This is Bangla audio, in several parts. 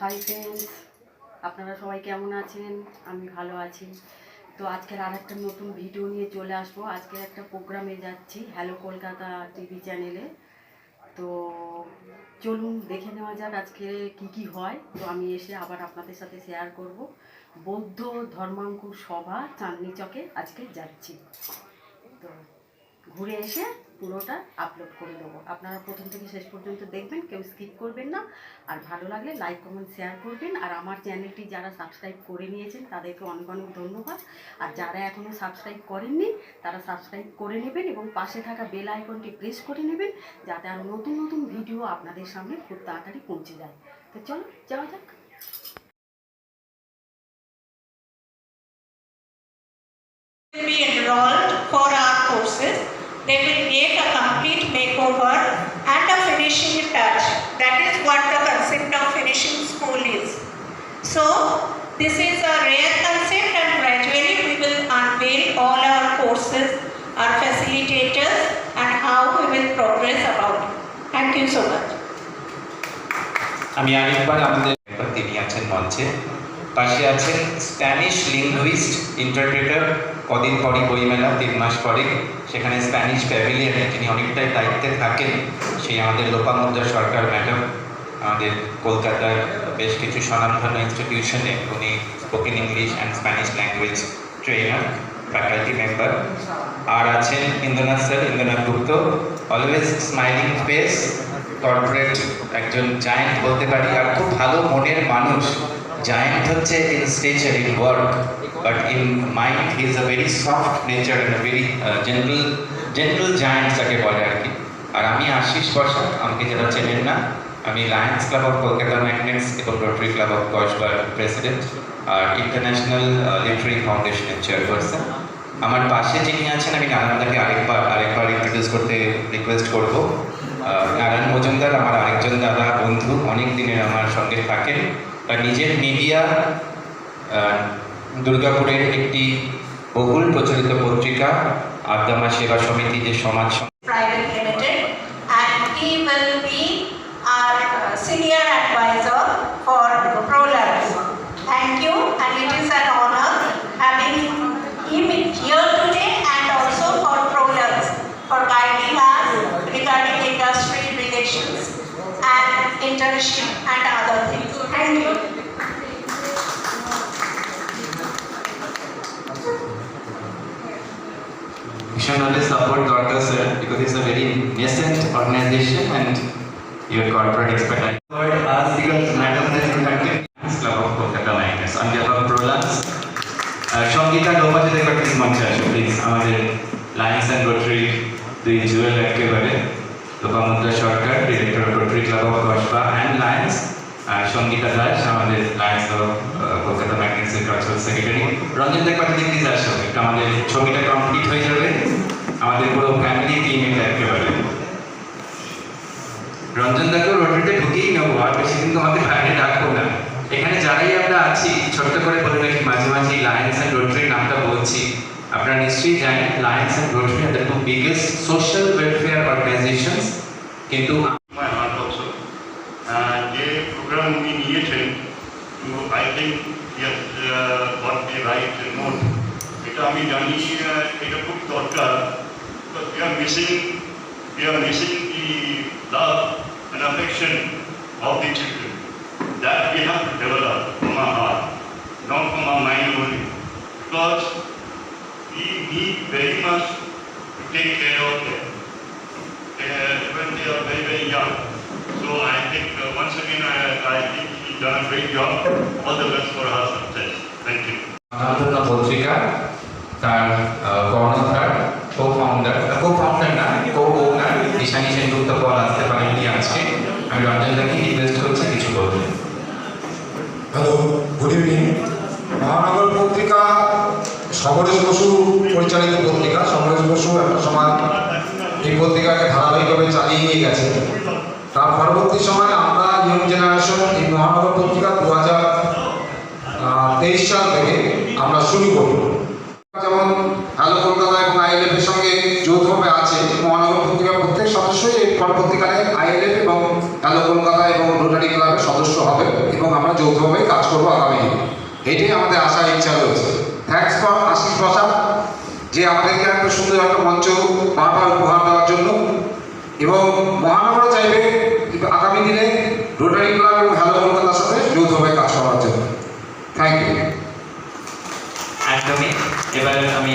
হাই ফ্রেন্ডস আপনারা সবাই কেমন আছেন? আমি ভালো আছি। তো আজকের আর একটা নতুন ভিডিও নিয়ে চলে আসব। আজকে একটা প্রোগ্রামে যাচ্ছি হ্যালো কলকাতা টিভি চ্যানেলে তো চলুন, দেখে নেওয়া যাক আজকে কি কি হয়। তো আমি এসে আবার আপনাদের সাথে শেয়ার করব। বৌদ্ধ ধর্মাঙ্কুর সভা চাঁদনি চকে আজকে যাচ্ছি। তো ঘুরে এসে পুরোটা আপলোড করে দেবো। আপনারা প্রথম থেকে শেষ পর্যন্ত দেখবেন, কেউ স্কিপ করবেন না। আর ভালো লাগলে লাইক কমেন্ট শেয়ার করবেন। আর আমার চ্যানেলটি যারা সাবস্ক্রাইব করে নিয়েছেন, তাদেরকে অনেক অনেক ধন্যবাদ। আর যারা এখনও সাবস্ক্রাইব করেননি, তারা সাবস্ক্রাইব করে নেবেন এবং পাশে থাকা বেল আইকনটি প্রেস করে নেবেন, যাতে আরও নতুন নতুন ভিডিও আপনাদের সামনে খুব তাড়াতাড়ি পৌঁছে যায়। তো চলো, যাওয়া যাক। Be enrolled for our courses. They will get a complete makeover and a finishing touch. That is what the concept of finishing school is. So, this is a rare concept and gradually we will unveil all our courses, our facilitators and how we will progress about it. Thank you so much. আমি আরেকবার আমাদের একবার তিনি আছেন মঞ্চে পাশে আছেন স্প্যানিশ লিঙ্গুইস্ট ইন্টারপ্রেটার কদিন পরই বইমেলা তিন মাস পরে সেখানে স্প্যানিশ প্যাভিলিয়নে যিনি অনেকটাই দায়িত্বে থাকেন, সেই আমাদের লোপামুদ্রা সরকার ম্যাডাম, আমাদের কলকাতার বেশ কিছু স্বনামধন্য ইনস্টিটিউশনে উনি spoken English and Spanish language trainer faculty member আর আছেন Indranath sir, Indranath Gupta. Always smiling face corporate একজন জায়েন্ট বলতে পারি। আর খুব ভালো মনের মানুষ জায়েন্ট হচ্ছে in stature in work but in mind he is a very soft nature and very gentle gentle giant যাকে বলে আর কি। আর আমি আশিস বসাক আমাকে যারা চেনেন না, আমি Lions club of Kolkata magnets এবং রোটারি ক্লাব অফ কসবার প্রেসিডেন্ট আর ইন্টারন্যাশনাল লিটারি ফাউন্ডেশনের চেয়ারপারসন আমার পাশে যিনি আছেন, আমি নারায়ণদাকে আরেকবার আরেকবার ইন্ট্রোডিউস করতে রিকোয়েস্ট করব। নারায়ণ মজুমদার, আমার আরেকজন দাদা, বন্ধু, অনেক দিনের আমার সঙ্গে থাকেন। আর নিজের মিডিয়া দুর্গাপুরের একটি বহুল প্রচলিত পত্রিকা আদ্দামা সেবা সমিতি যে সমাজ Private Limited and he will be our uh, senior advisor for ProLabs. Thank you and it is an honor having him here today and also for ProLabs for guiding us regarding industry relations and internship and other things. Thank you. ভীষণ ভাবে সাপোর্ট দরকার sir because it's a very nascent organisation and your corporate expertise Lord, as because Madam has conducted Club of Kolkata Magnets on behalf of Prolapse. Sangeeta লোপাতে দেখবার প্লিজ মঞ্চে আসো প্লিজ আমাদের লায়ন্স অ্যান্ড রোটারি দুই জুয়েল একেবারে Lopamudra Sarkar director of Rotary club of Kasba and Lions আর সঙ্গীতা দাস আমাদের লায়ন্স ক্লাব অফ কলকাতা ম্যাগনেটসের কালচারাল সেক্রেটারি। রঞ্জন দেখবার প্লিজ আসো। একটু আমাদের ছবিটা কমপ্লিট হয়ে যাবে। আমাদের পুরো ফ্যামিলি টিম এটা একেবারে। রঞ্জন দাকে রোটারিতে ঢুকিয়েই নেব। আর বেশি কিন্তু আমাদের বাইরে রাখব না। এখানে যারাই আমরা আছি, ছোট্ট করে বলে রাখি, মাঝে মাঝে লায়ন্স অ্যান্ড রোটারি নামটা বলছি। আপনারা নিশ্চয়ই জানেন Lions and rotary R the biggest social welfare organisations কিন্তু I think got the right note এটা আমি জানি uh, এটা খুব দরকার we are missing we are missing the love and affection of the children that we have to develop from our heart not from our mind only because we need very much to take care of them uh, when they are very, very young. So I think uh, once again, I, I think she's done a great job. All the best for her success. Thank you. স্বনামধন্য পত্রিকা তার কর্ণধার কো ফাউন্ডার কো ফাউন্ডার না কো ওনার ঈশানী সেনগুপ্ত পল আসতে পারেননি আজকে আমি রঞ্জন দাকে রিকোয়েস্ট করছি কিছু বলবেন হ্যালো গুড ইভিনিং মহানগর পত্রিকা সমরেশ বসু পরিচালিত পত্রিকা সমরেশ বসু একটা সময় এই পত্রিকাকে ধারাবাহিকভাবে চালিয়ে নিয়ে গেছে তার পরবর্তী সময়ে শুরু করি যেমন হ্যালো কলকাতা এবং আইএলএফ এর সঙ্গে যৌথভাবে আছে মহানগর পত্রিকা প্রত্যেক সদস্যই এই ফল আইএলএফ এবং হ্যালো কলকাতা এবং রোটারি ক্লাবের সদস্য হবে, এবং আমরা যৌথভাবে কাজ করব আগামী দিনে। এটাই আমাদের আশা ইচ্ছা রয়েছে। থ্যাংকস ফর আশিস প্রসাদ যে আমাদেরকে একটা সুন্দর একটা মঞ্চ বারবার উপহার দেওয়ার জন্য। এবং মহানগর চাইবে আগামী দিনে রোটারি ক্লাব এবং হ্যালো কলকাতার সাথে যৌথভাবে কাজ করার জন্য। থ্যাংক ইউ মাধ্যমে এবার আমি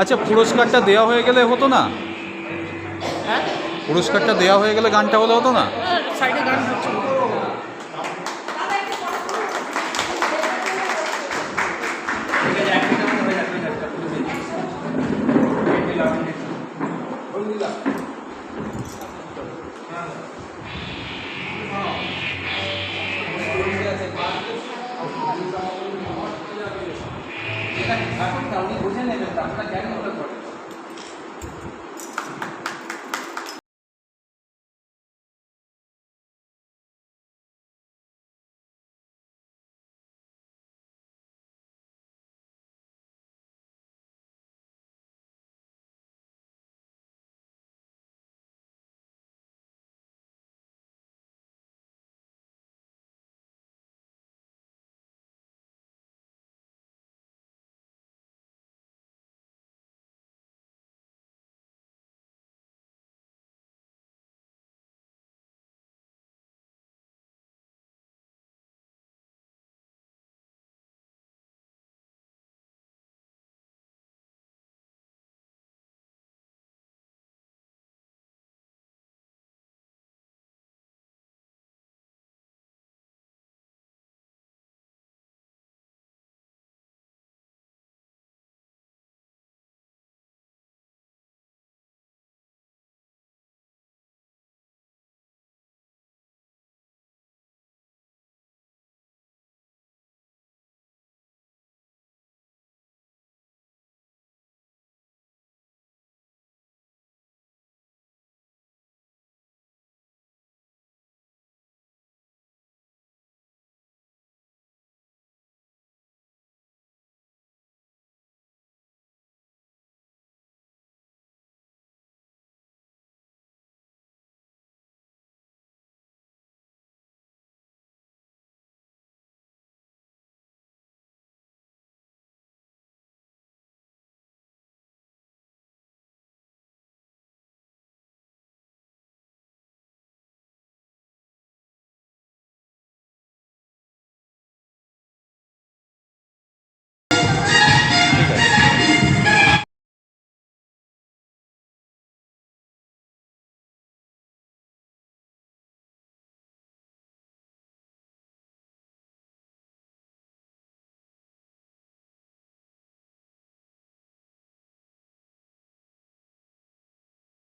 আচ্ছা পুরস্কারটা দেওয়া হয়ে গেলে হতো না? পুরস্কারটা দেওয়া হয়ে গেলে গানটা হলে হতো না? থাকেন তাহলে বুঝে নেবেন আপনারা জ্ঞান